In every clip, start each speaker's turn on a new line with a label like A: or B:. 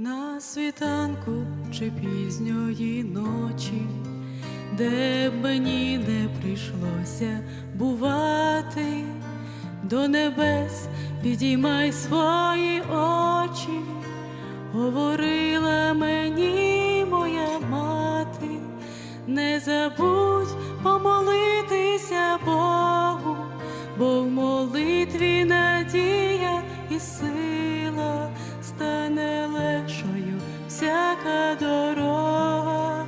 A: На світанку чи пізньої ночі, де б мені не прийшлося бувати, до небес підіймай свої очі, всяка дорога,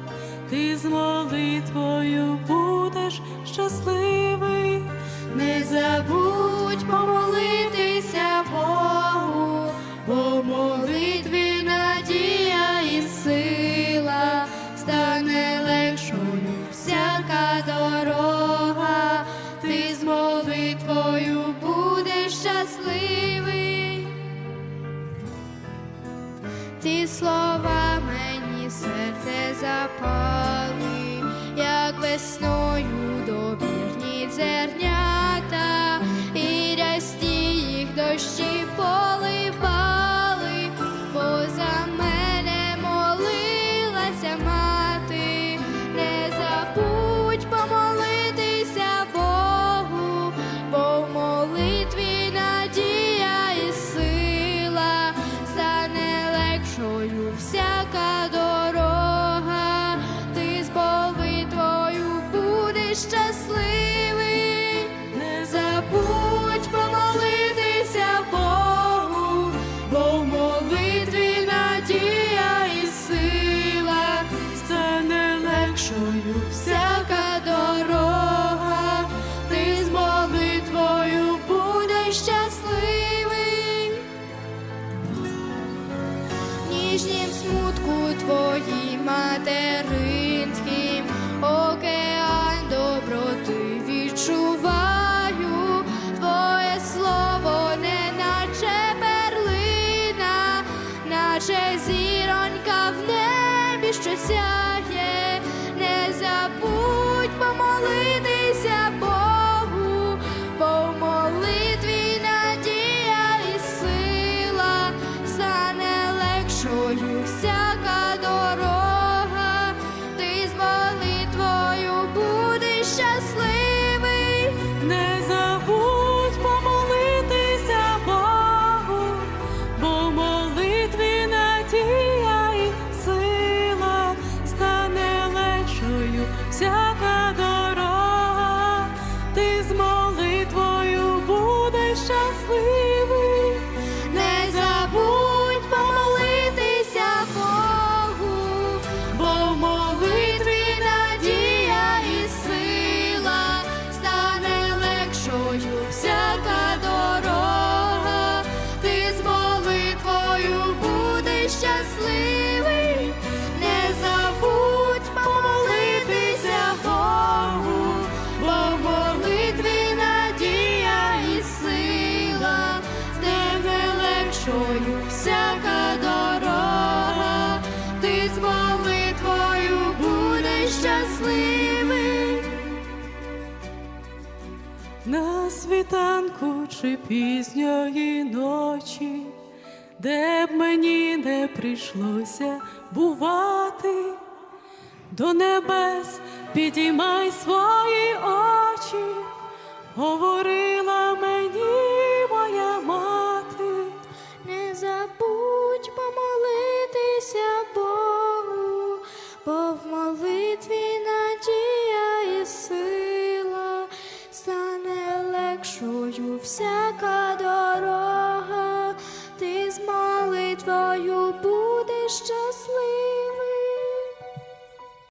A: ти з молитвою будеш щасливий,
B: Не забудь помолитися Богу, бо молитві надія і сила стане легшою. Всяка дорога, ти з молитвою будеш щасливий. Ці слова мені серце запали, як весною твоїм материнським, океан доброти відчуваю, твоє слово не перлина, наче зіронька в небі, що сяє, не забудь помолитися Богу, бо надія і сила стане легшою всяка дорога, ти з молитвою будеш щасливий.
A: На світанку чи пізньої ночі, де б мені не прийшлося бувати, до небес підіймай свої очі, говорила
B: всяка дорога, ти з молитвою будеш щасливий.